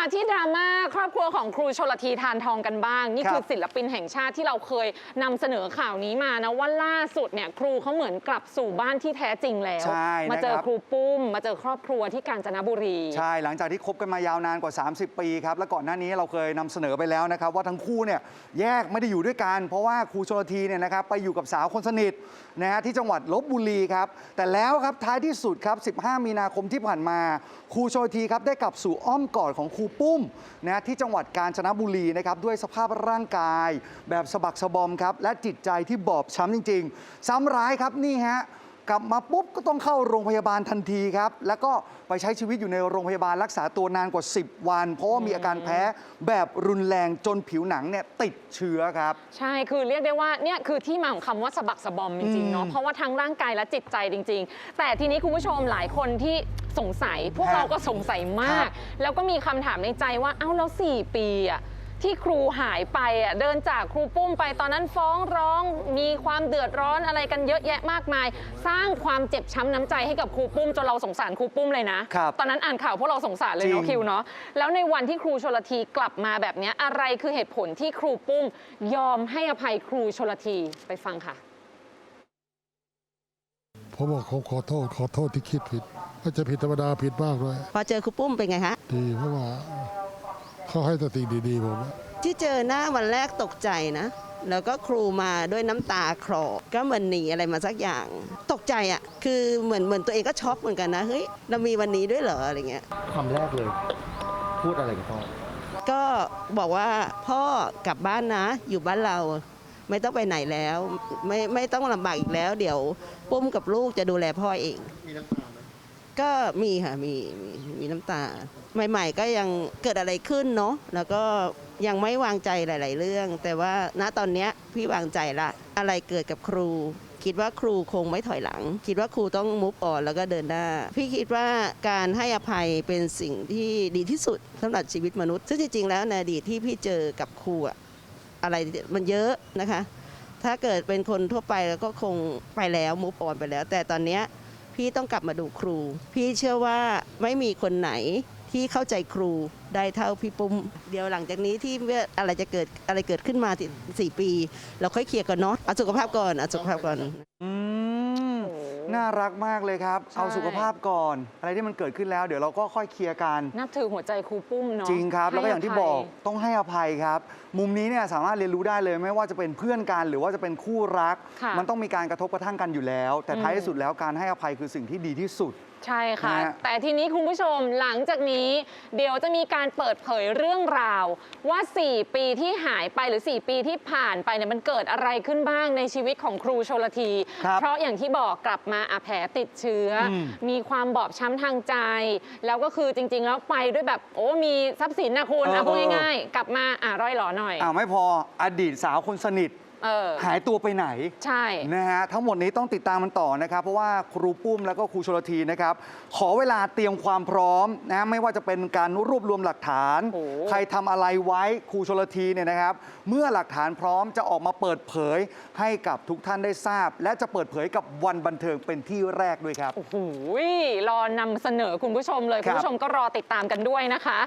าที่ดราม่า รอบครัวของครูชลทีทานทองกันบ้าง นี่ครับคือศิลปินแห่งชาติที่เราเคยนำเสนอข่าวนี้มานะว่าล่าสุดเนี่ยครูเขาเหมือนกลับสู่บ้านที่แท้จริงแล้วใช่มาเจอนะครับครูปุ้ม มาเจอครอบครัวที่กาญจนบุรี ใช่หลังจากที่คบกันมายาวนานกว่า 30 ปีครับและก่อนหน้านี้เราเคยนำเสนอไปแล้วนะครับว่าทั้งคู่เนี่ยแยกไม่ได้อยู่ด้วยกัน เพราะว่าครูชลทีเนี่ยนะครับไปอยู่กับสาวคนสนิทนะฮะที่จังหวัดลบบุรีครับแต่แล้วครับท้ายที่สุดครับ 15 มีนาคมที่ผ่านมาครูชลทีครับได้กลับสู่อ้อมกอดของครูปุ้มนะฮะที่จังหวัดกาญจนบุรีนะครับด้วยสภาพร่างกาย แบบสะบักสะบอมครับ และจิตใจที่บอบช้ำจริง ๆ ซ้ำร้ายครับนี่ฮะกลับมาปุ๊บก็ต้องเข้าโรงพยาบาลทันทีครับ แล้วก็ไปใช้ชีวิตอยู่ในโรงพยาบาลรักษาตัวนานกว่า 10 วัน เพราะว่ามีอาการแพ้แบบรุนแรงจนผิวหนังเนี่ยติดเชื้อครับ ใช่คือเรียกได้ว่าเนี่ยคือที่มาของคำว่าสะบักสะบอมจริงๆเนาะอืมเพราะว่าทั้งร่างกายและจิตใจจริง ๆ แต่ทีนี้คุณผู้ชมหลายคนที่ สงสัย พวกฮะเราก็สงสัยมาครักบแล้วก็มีคำถามในใจว่าเอ้าแล้ว4ปีอะที่ครูหายไปอะเดินจากครูปุ้มไปตอนนั้นฟ้องร้องมีความเดือดร้อนอะไรกันเยอะแยะมากมาย สร้างความเจ็บช้ำน้ำใจให้กับครูปุ้มจนเราสงสารครูปุ้มเลยนะ ครับตอนนั้นอ่านข่าวพวกเราสงสารเลยจริเนาะงคิวเนาะแล้วในวันที่ครูชลทีกลับมาแบบเนี้ยอะไรคือเหตุผลที่ครูปุ้ม ยอมให้อภัยครูชลทีไปฟังค่ะ ผมบอกเขาขอโทษขอโทษที่คิดผิด ไม่จะผิดธรรมดาผิดมากเลยพอเจอครูปุ้มเป็นไงคะดีเพราะว่าเขาให้สติดีๆผมอะที่เจอหน้าวันแรกตกใจนะ แล้วก็ครูมาด้วยน้ำตาคลอก็เหมือนหนีอะไรมาสักอย่าง ตกใจอะ่ะ คือเหมือนเหมือนตัวเองก็ช็อกเหมือนกันนะเฮ้ยเรามีวันนี้ด้วยเหรออะไรเงี้ยคำแรกเลย พูดอะไรกับพ่อก็บอกว่าพ่อกลับบ้านนะ อยู่บ้านเราไม่ต้องไปไหนแล้ว ไม่ไม่ต้องลำบากอีกแล้ว เดี๋ยวปุ้มกับลูกจะดูแลพ่อเองมีน้ำตาไหม ก็มีค่ะมีมีมีน้ำตา ใหม่ ๆ ก็ยังเกิดอะไรขึ้นเนาะแล้วก็ยังไม่วางใจหลาย ๆ เรื่อง แต่ว่าณตอนเนี้ยพี่วางใจละ อะไรเกิดกับครู คิดว่าครูคงไม่ถอยหลัง คิดว่าครูต้องมุฟออนแล้วก็เดินหน้า พี่คิดว่าการให้อภัยเป็นสิ่งที่ดีที่สุดสำหรับชีวิตมนุษย์ ซึ่งจริง ๆ แล้วในอดีตที่พี่เจอกับครูอะอะไรมันเยอะนะคะ ถ้าเกิดเป็นคนทั่วไปแล้วก็คงไปแล้วมุฟออนไปแล้ว แต่ตอนเนี้ย พี่ต้องกลับมาดูครู พี่เชื่อว่าไม่มีคนไหนที่เข้าใจครูได้เท่าพี่ปุ้ม เดี๋ยวหลังจากนี้ที่อะไรจะเกิดอะไรเกิดขึ้นมาสี่ปี เราค่อยเคลียร์กันเนาะเอาสุขภาพก่อนเอาสุขภาพก่อน น่ารักมากเลยครับใช่เอาสุขภาพก่อน อะไรที่มันเกิดขึ้นแล้วเดี๋ยวเราก็ค่อยเคลียร์กันนับถือหัวใจครูปุ้มเนาะจริงครับ แล้วก็อย่างที่ให้บอกภัยต้องให้อภัยครับ มุมนี้เนี่ยสามารถเรียนรู้ได้เลยไม่ว่าจะเป็นเพื่อนกัน หรือว่าจะเป็นคู่รักค่ะมันต้องมีการกระทบกระทั่งกันอยู่แล้ว แต่ท้ายที่สุดแล้วการให้อภัยคือสิ่งที่ดีที่สุดใช่ค่ะนะฮะแต่ทีนี้คุณผู้ชมหลังจากนี้ เดี๋ยวจะมีการเปิดเผยเรื่องราว ว่า 4 ปีที่หายไปหรือ 4 ปีที่ผ่านไปเนี่ยมันเกิดอะไรขึ้นบ้างในชีวิตของครูชลทีครับเพราะอย่างที่บอกกลับมาอาแผลติดเชื้ออม มีความบอบช้ำทางใจ แล้วก็คือจริง ๆ แล้วไปด้วยแบบโอ้มีทรัพย์สินนะคุณเออเอาพูดเออ ง่ายๆ กลับมาอะร้อยหลอหน่อย อ้าวไม่พออดีตสาวคนสนิท เออ หายตัวไปไหน ใช่ นะฮะทั้งหมดนี้ต้องติดตามมันต่อนะครับ เพราะว่าครูปุ้มแล้วก็ครูชลทีนะครับ ขอเวลาเตรียมความพร้อมนะไม่ว่าจะเป็นการรวบรวมหลักฐาน โอ้ ใครทำอะไรไว้ครูชลทีเนี่ยนะครับ เมื่อหลักฐานพร้อมจะออกมาเปิดเผยให้กับทุกท่านได้ทราบ และจะเปิดเผยกับวันบันเทิงเป็นที่แรกด้วยครับ โอ้โหรอนำเสนอคุณผู้ชมเลย ครับ คุณผู้ชมก็รอติดตามกันด้วยนะคะ